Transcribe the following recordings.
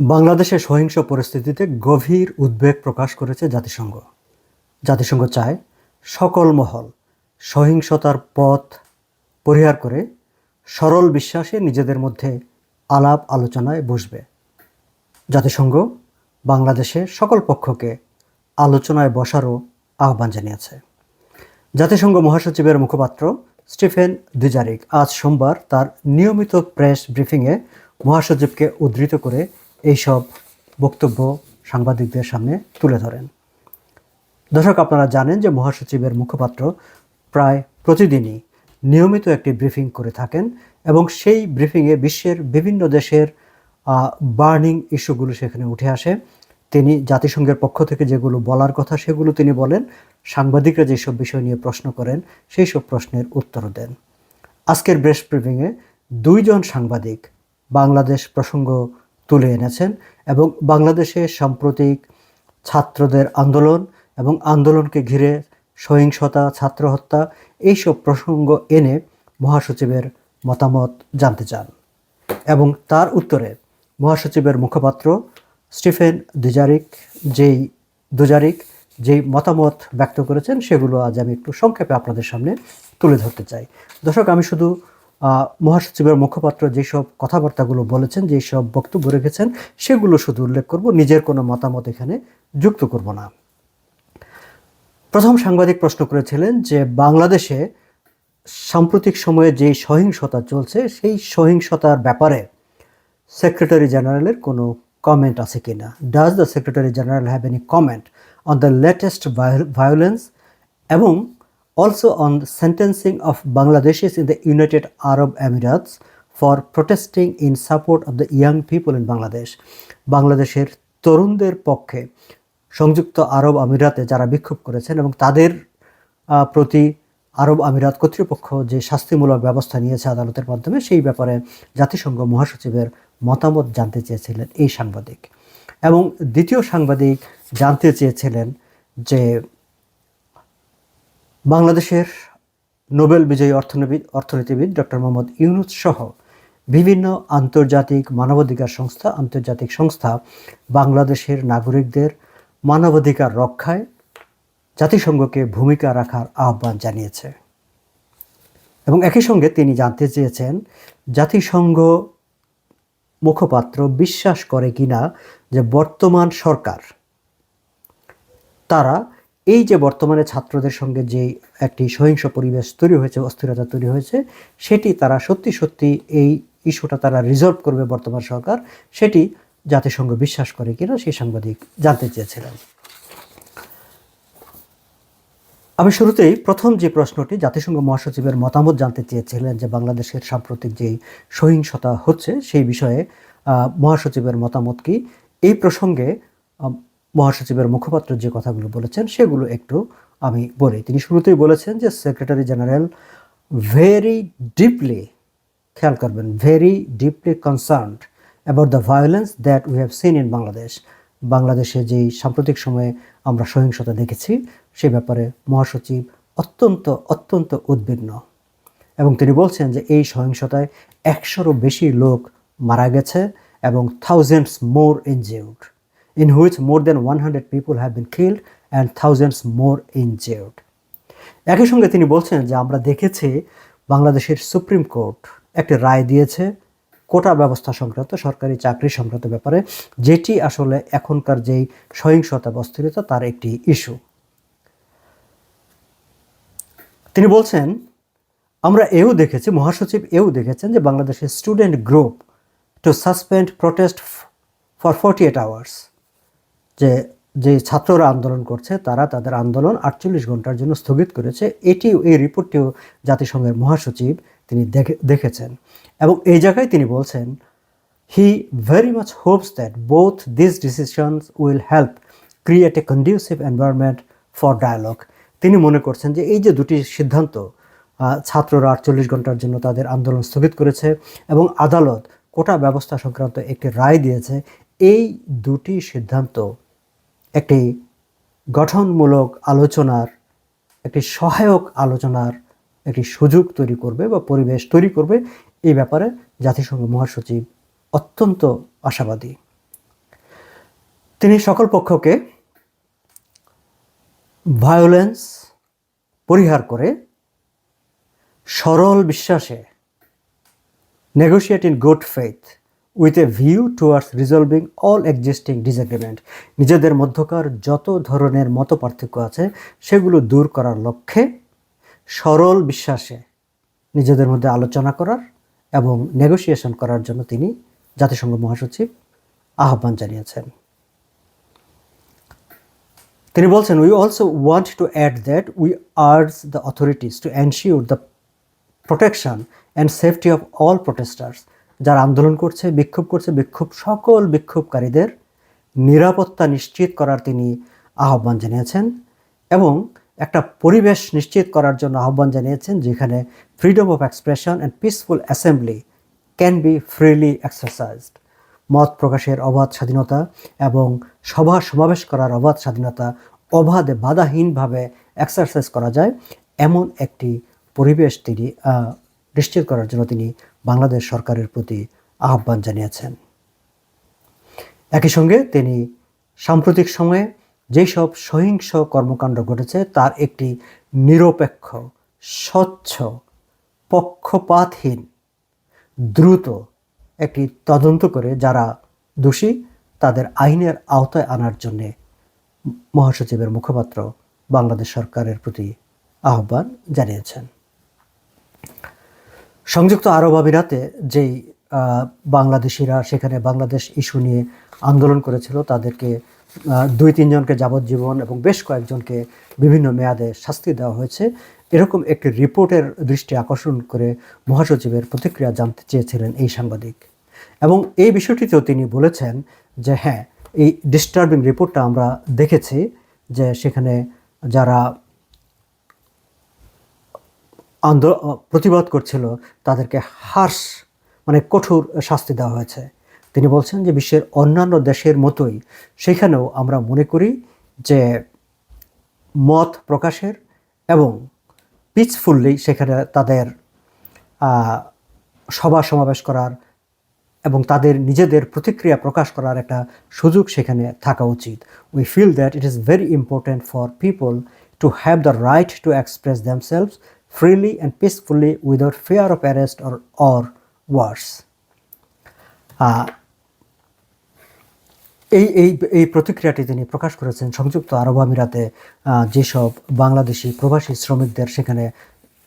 বাংলাদেশের সহিংস পরিস্থিতিতে গভীর উদ্বেগ প্রকাশ করেছে জাতিসংঘ। জাতিসংঘ চায় সকল মহল সহিংসতার পথ পরিহার করে সরল বিশ্বাসে নিজেদের মধ্যে আলাপ আলোচনায় বসবে। জাতিসংঘ বাংলাদেশে সকল পক্ষকে আলোচনায় বসারও আহ্বান জানিয়েছে। জাতিসংঘ মহাসচিবের মুখপাত্র স্টিফেন দুজারিক আজ সোমবার তার নিয়মিত প্রেস ব্রিফিংয়ে মহাসচিবকে উদ্ধৃত করে এইসব বক্তব্য সাংবাদিকদের সামনে তুলে ধরেন। দর্শক, আপনারা জানেন যে মহাসচিবের মুখপাত্র প্রায় প্রতিদিনই নিয়মিত একটি ব্রিফিং করে থাকেন এবং সেই ব্রিফিংয়ে বিশ্বের বিভিন্ন দেশের বার্নিং ইস্যুগুলো সেখানে উঠে আসে। তিনি জাতিসংঘের পক্ষ থেকে যেগুলো বলার কথা সেগুলো তিনি বলেন, সাংবাদিকরা যেসব বিষয় নিয়ে প্রশ্ন করেন সেই সব প্রশ্নের উত্তর দেন। আজকের ব্রেস ব্রিফিংয়ে দুইজন সাংবাদিক বাংলাদেশ প্রসঙ্গ তুলে এনেছেন এবং বাংলাদেশে সাম্প্রতিক ছাত্রদের আন্দোলন এবং আন্দোলনকে ঘিরে সহিংসতা, ছাত্র হত্যা এইসব প্রসঙ্গ এনে মহাসচিবের মতামত জানতে চান এবং তার উত্তরে মহাসচিবের মুখপাত্র স্টিফেন দুজারিক, যেই দুজারিক যেই মতামত ব্যক্ত করেছেন সেগুলো আজ আমি একটু সংক্ষেপে আপনাদের সামনে তুলে ধরতে চাই। দর্শক, আমি শুধু মহাসচিবের মুখপাত্র যেসব কথাবার্তাগুলো বলেছেন, যেসব বক্তব্য রেখেছেন, সেগুলো শুধু উল্লেখ করব, নিজের কোনো মতামত এখানে যুক্ত করব না। প্রথম সাংবাদিক প্রশ্ন করেছিলেন যে, বাংলাদেশে সাম্প্রতিক সময়ে যে সহিংসতা চলছে, সেই সহিংসতার ব্যাপারে সেক্রেটারি জেনারেলের কোনো কমেন্ট আছে কি না does the secretary general have any comment on the latest violence এবং also on sentencing of Bangladeshis in the United Arab Emirates for protesting in support of the young people in Bangladesh বাংলাদেশের তরুণদের পক্ষে সংযুক্ত আরব আমিরাতে যারা বিক্ষোভ করেছেন এবং তাদের প্রতি আরব আমিরাত কর্তৃপক্ষ যে শাস্তিমূলক ব্যবস্থা নিয়েছে আদালতের মাধ্যমে, সেই ব্যাপারে জাতিসংঘ মহাসচিবের মতামত জানতে চেয়েছিলেন এই সাংবাদিক। এবং দ্বিতীয় সাংবাদিক জানতে চেয়েছিলেন যে বাংলাদেশের নোবেল বিজয়ী অর্থনীতিবিদ অর্থনীতিবিদ ডক্টর মোহাম্মদ ইউনুস সহ বিভিন্ন আন্তর্জাতিক মানবাধিকার সংস্থা, আন্তর্জাতিক সংস্থা বাংলাদেশের নাগরিকদের মানবাধিকার রক্ষায় জাতিসংঘকে ভূমিকা রাখার আহ্বান জানিয়েছে। এবং একই সঙ্গে তিনি জানতে চেয়েছেন, জাতিসংঘ মুখপাত্র বিশ্বাস করে কিনা যে বর্তমান সরকার, তারা এই যে বর্তমানে ছাত্রদের সঙ্গে যে একটি সহিংস পরিবেশ তৈরি হয়েছে, অস্থিরতা তৈরি হয়েছে, সেটি তারা সত্যি সত্যি এই ইস্যুটা তারা রিজলভ করবে বর্তমান সরকার। সেটি জাতিসংঘ বিশ্বাস করে কিনা সেই সাংবাদিক জানতে চেয়েছিলেন। আমি শুরুতেই প্রথম যে প্রশ্নটি জাতিসংঘ মহাসচিবের মতামত জানতে চেয়েছিলেন যে বাংলাদেশের সাম্প্রতিক যেই সহিংসতা হচ্ছে, সেই বিষয়ে মহাসচিবের মতামত কি? এই প্রসঙ্গে মহাসচিবের মুখপাত্র যে কথাগুলো বলেছেন, সেগুলো একটু আমি বলি। তিনি শুরুতেই বলেছেন যে সেক্রেটারি জেনারেল ভেরি ডিপলি খেয়াল করবেন very deeply concerned about the violence that we have seen in Bangladesh বাংলাদেশে যেই সাম্প্রতিক সময়ে আমরা সহিংসতা দেখেছি, সে ব্যাপারে মহাসচিব অত্যন্ত অত্যন্ত উদ্বিগ্ন। এবং তিনি বলছেন যে, এই সহিংসতায় একশোরও বেশি লোক মারা গেছে এবং thousands more injured which more than one hundred people have been killed and thousands more injured একই সঙ্গে তিনি বলছেন যে আমরা দেখেছি বাংলাদেশের সুপ্রিম কোর্ট একটি রায় দিয়েছে কোটা ব্যবস্থা সংক্রান্ত, সরকারি চাকরি সংক্রান্ত ব্যাপারে, যেটি আসলে এখনকার যেই সহিংসতা বা অস্থিরতা, তার একটি ইস্যু তিনি বলছেন, আমরা এও দেখেছি, মহাসচিব এও দেখেছেন যে বাংলাদেশের student group to suspend protest for forty eight hours যে যে ছাত্ররা আন্দোলন করছে, তারা তাদের আন্দোলন আটচল্লিশ ঘণ্টার জন্য স্থগিত করেছে। এটিও, এই রিপোর্টটিও জাতিসংঘের মহাসচিব তিনি দেখে, দেখেছেন। এবং এই জায়গায় তিনি বলছেন he very much hopes that both this decisions will help create a conducive environment for dialogue তিনি মনে করছেন যে, এই যে দুটি সিদ্ধান্ত ছাত্ররা আটচল্লিশ ঘণ্টার জন্য তাদের আন্দোলন স্থগিত করেছে এবং আদালত কোটা ব্যবস্থা সংক্রান্ত একটি রায় দিয়েছে, এই দুটি সিদ্ধান্ত একটি গঠনমূলক আলোচনার, একটি সহায়ক আলোচনার একটি সুযোগ তৈরি করবে বা পরিবেশ তৈরি করবে এই ব্যাপারে জাতিসংঘ মহাসচিব অত্যন্ত আশাবাদী। তিনি সকল পক্ষকে ভায়োলেন্স পরিহার করে সরল বিশ্বাসে negotiate in good faith with a view towards resolving all existing disagreement নিজেদের মধ্যকার যত ধরনের মত পার্থক্য আছে, সেগুলো দূর করার লক্ষ্যে সরল বিশ্বাসে নিজেদের মধ্যে আলোচনা করার এবং নেগোসিয়েশন করার জন্য তিনি জাতিসংঘ মহাসচিব আহ্বান জানিয়েছেন। তিনি বলছেন we also want to add that we urge the authorities to ensure the protection and safety of all protesters যারা আন্দোলন করছে, বিক্ষোভ করছে, বিক্ষোভ সকল বিক্ষোভকারীদের নিরাপত্তা নিশ্চিত করার তিনি আহ্বান জানিয়েছেন এবং একটা পরিবেশ নিশ্চিত করার জন্য আহ্বান জানিয়েছেন যেখানে freedom of expression and peaceful assembly can be freely exercised মত প্রকাশের অবাধ স্বাধীনতা এবং সভা সমাবেশ করার অবাধ স্বাধীনতা অবাধে বাধাহীনভাবে এক্সারসাইজ করা যায়, এমন একটি পরিবেশ তিনি নিশ্চিত করার জন্য তিনি বাংলাদেশ সরকারের প্রতি আহ্বান জানিয়েছেন। একই সঙ্গে তিনি সাম্প্রতিক সময়ে যেই সব সহিংস কর্মকাণ্ড ঘটেছে, তার একটি নিরপেক্ষ, স্বচ্ছ, পক্ষপাতহীন, দ্রুত একটি তদন্ত করে যারা দোষী, তাদের আইনের আওতায় আনার জন্যে মহাসচিবের মুখপাত্র বাংলাদেশ সরকারের প্রতি আহ্বান জানিয়েছেন। সংযুক্ত আরব আমিরাতে যেই বাংলাদেশিরা সেখানে বাংলাদেশ ইস্যু নিয়ে আন্দোলন করেছিল, তাদেরকে দুই তিনজনকে যাবজ্জীবন এবং বেশ কয়েকজনকে বিভিন্ন মেয়াদে শাস্তি দেওয়া হয়েছে। এরকম একটি রিপোর্টের দৃষ্টি আকর্ষণ করে মহাসচিবের প্রতিক্রিয়া জানতে চেয়েছিলেন এই সাংবাদিক। এবং এই বিষয়টিতেও তিনি বলেছেন যে হ্যাঁ এই ডিস্টার্বিং রিপোর্টটা আমরা দেখেছি যে সেখানে যারা আন্দোলন প্রতিবাদ করছিল, তাদেরকে হার্শ মানে কঠোর শাস্তি দেওয়া হয়েছে। তিনি বলছেন যে বিশ্বের অন্যান্য দেশের মতোই সেখানেও আমরা মনে করি যে মত প্রকাশের এবং পিসফুললি সেখানে তাদের সভা সমাবেশ করার এবং তাদের নিজেদের প্রতিক্রিয়া প্রকাশ করার একটা সুযোগ সেখানে থাকা উচিত। We feel that it is very important for people to have the right to express themselves freely and peacefully without fear of arrest or or worse এই এই এই প্রতিক্রিয়াটি তিনি প্রকাশ করেছেন সংযুক্ত আরব আমিরাতে যেসব বাংলাদেশি প্রবাসী শ্রমিকদের সেখানে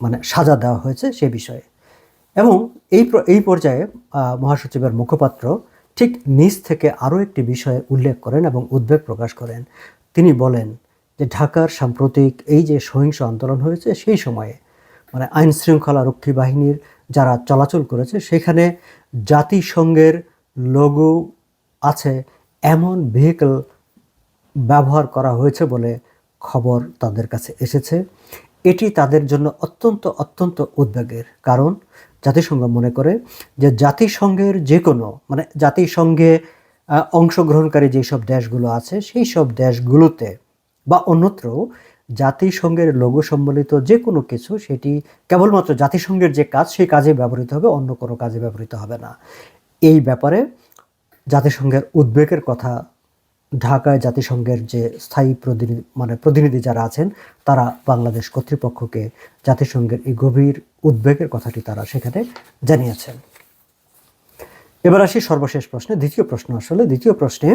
মানে সাজা দেওয়া হয়েছে সে বিষয়ে। এবং এই এই পর্যায়ে মহাসচিবের মুখপাত্র ঠিক নিজ থেকে আরও একটি বিষয়ে উল্লেখ করেন এবং উদ্বেগ প্রকাশ করেন। তিনি বলেন যে ঢাকার সাম্প্রতিক এই যে সহিংস আন্দোলন হয়েছে সেই সময়ে মানে আইন শৃঙ্খলা রক্ষী বাহিনীর যারা চলাচল করেছে, সেখানে জাতিসংঘের লোগো আছে, এমন ভেহিকল ব্যবহার করা হয়েছে বলে খবর তাদের কাছে এসেছে। এটি তাদের জন্য অত্যন্ত অত্যন্ত উদ্বেগের কারণ। জাতিসংঘ মনে করে যে জাতিসংঘের যে কোনো মানে জাতিসংঘে অংশগ্রহণকারী যেসব দেশগুলো আছে সেই সব দেশগুলোতে বা অন্যত্র জাতিসংঘের লোগো সম্বলিত যে কোনো কিছু, সেটি কেবলমাত্র জাতিসংঘের যে কাজ, সেই কাজে ব্যবহৃত হবে, অন্য কোনো কাজে ব্যবহৃত হবে না। এই ব্যাপারে জাতিসংঘের উদ্বেগের কথা, ঢাকায় জাতিসংঘের যে স্থায়ী প্রতিনিধি মানে প্রতিনিধি যারা আছেন, তারা বাংলাদেশ কর্তৃপক্ষকে জাতিসংঘের এই গভীর উদ্বেগের কথাটি তারা সেখানে জানিয়েছেন। এবার আসি সর্বশেষ প্রশ্নে, দ্বিতীয় প্রশ্ন আসলে, দ্বিতীয় প্রশ্নে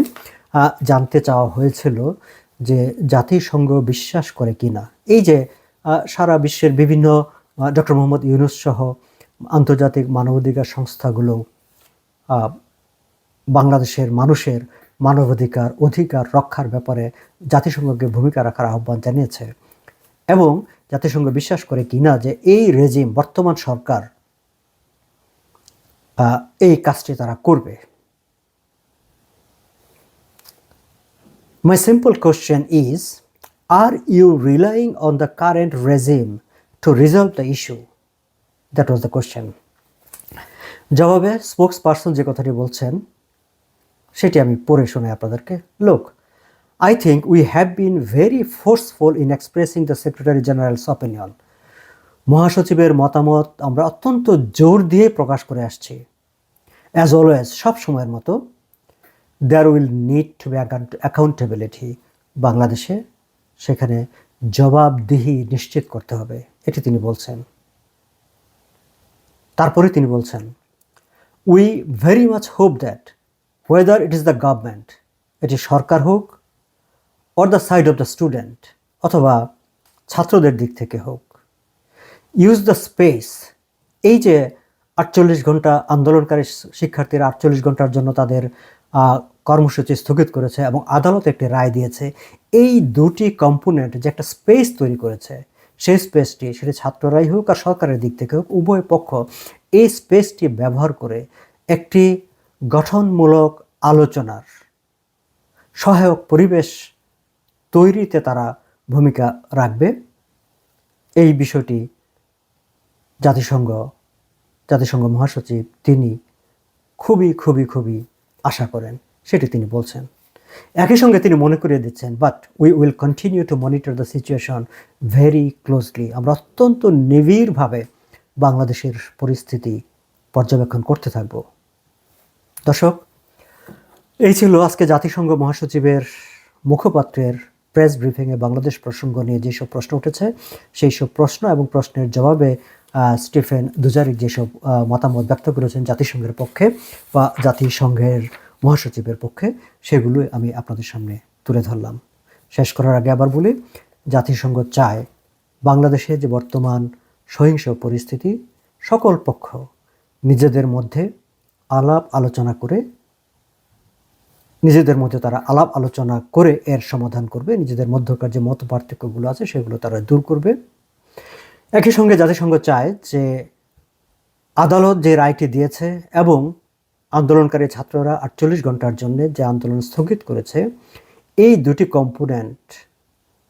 জানতে চাওয়া হয়েছিল যে জাতিসংঘ বিশ্বাস করে কিনা। এই যে সারা বিশ্বের বিভিন্ন ডক্টর মোহাম্মদ ইউনুস সহ আন্তর্জাতিক মানবাধিকার সংস্থাগুলো বাংলাদেশের মানুষের মানবাধিকার অধিকার রক্ষার ব্যাপারে জাতিসংঘকে ভূমিকা রাখার আহ্বান জানিয়েছে এবং জাতিসংঘ বিশ্বাস করে কি না যে এই রেজিম বর্তমান সরকার এই কাজটি তারা করবে। My simple question is, Are you relying on the current regime to resolve the issue? That was the question. জবাবে স্পোক্স পার্সন যে কথাটি বলছেন, সেটি আমি পড়ে শোনাই আপনাদেরকে লোক I think we have been very forceful in expressing the secretary general's opinion মহাসচিবের মতামত আমরা অত্যন্ত জোর দিয়ে প্রকাশ করে আসছি অ্যাজ অলওয়েজ সব সময়ের মতো there will need to be accountability বাংলাদেশে সেখানে জবাবদিহি নিশ্চিত করতে হবে। এটি তিনি বলছেন। তারপরে তিনি বলছেন we very much hope that whether it is the government এটি সরকার হোক or the side of the student অথবা ছাত্রদের দিক থেকে হোক। ইউজ দ্য স্পেস এই যে আটচল্লিশ ঘণ্টা আন্দোলনকারী শিক্ষার্থীরা আটচল্লিশ ঘণ্টার জন্য তাদের কর্মসূচি স্থগিত করেছে এবং আদালত একটি রায় দিয়েছে। এই দুটি কম্পোনেন্ট যে একটা স্পেস তৈরি করেছে, সেই স্পেসটি সেটি ছাত্ররাই হোক আর সরকারের দিক থেকে হোক, উভয় পক্ষ এই স্পেসটি ব্যবহার করে একটি গঠনমূলক আলোচনার সহায়ক পরিবেশ তৈরিতে তারা ভূমিকা রাখবে। এই বিষয়টি জাতিসংঘ জাতিসংঘ মহাসচিব তিনি খুবই খুবই খুবই আশা করেন, সেটি তিনি বলছেন। একই সঙ্গে তিনি মনে করিয়ে দিচ্ছেন but we will continue to monitor the situation very closely আমরা অত্যন্ত নিবিড়ভাবে বাংলাদেশের পরিস্থিতি পর্যবেক্ষণ করতে থাকব। দর্শক, এই ছিল আজকে জাতিসংঘ মহাসচিবের মুখপাত্রের প্রেস ব্রিফিংয়ে বাংলাদেশ প্রসঙ্গ নিয়ে যেসব প্রশ্ন উঠেছে সেই সব প্রশ্ন এবং প্রশ্নের জবাবে স্টিফেন দুজারিক যেসব মতামত ব্যক্ত করেছেন জাতিসংঘের পক্ষে বা জাতিসংঘের মহাসচিবের পক্ষে সেগুলোই আমি আপনাদের সামনে তুলে ধরলাম। শেষ করার আগে আবার বলি, জাতিসংঘ চায় বাংলাদেশে যে বর্তমান সহিংস পরিস্থিতি, সকল পক্ষ নিজেদের মধ্যে আলাপ আলোচনা করে, নিজেদের মধ্যে তারা আলাপ আলোচনা করে এর সমাধান করবে, নিজেদের মধ্যকার যে মত পার্থক্যগুলো আছে সেগুলো তারা দূর করবে। একই সঙ্গে জাতিসংঘ চায় যে আদালত যে রায়টি দিয়েছে এবং আন্দোলনকারী ছাত্ররা আটচল্লিশ ঘণ্টার জন্য যে আন্দোলন স্থগিত করেছে, এই দুটি কম্পোনেন্ট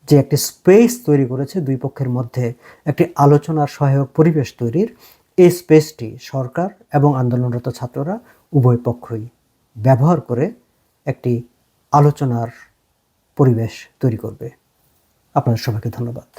যে একটি স্পেস তৈরি করেছে, দুই পক্ষের মধ্যে একটি আলোচনার সহায়ক পরিবেশ তৈরির, এই স্পেসটি সরকার এবং আন্দোলনরত ছাত্ররা উভয় পক্ষই ব্যবহার করে একটি আলোচনার পরিবেশ তৈরি করবে। আপনাদের সবাইকে ধন্যবাদ।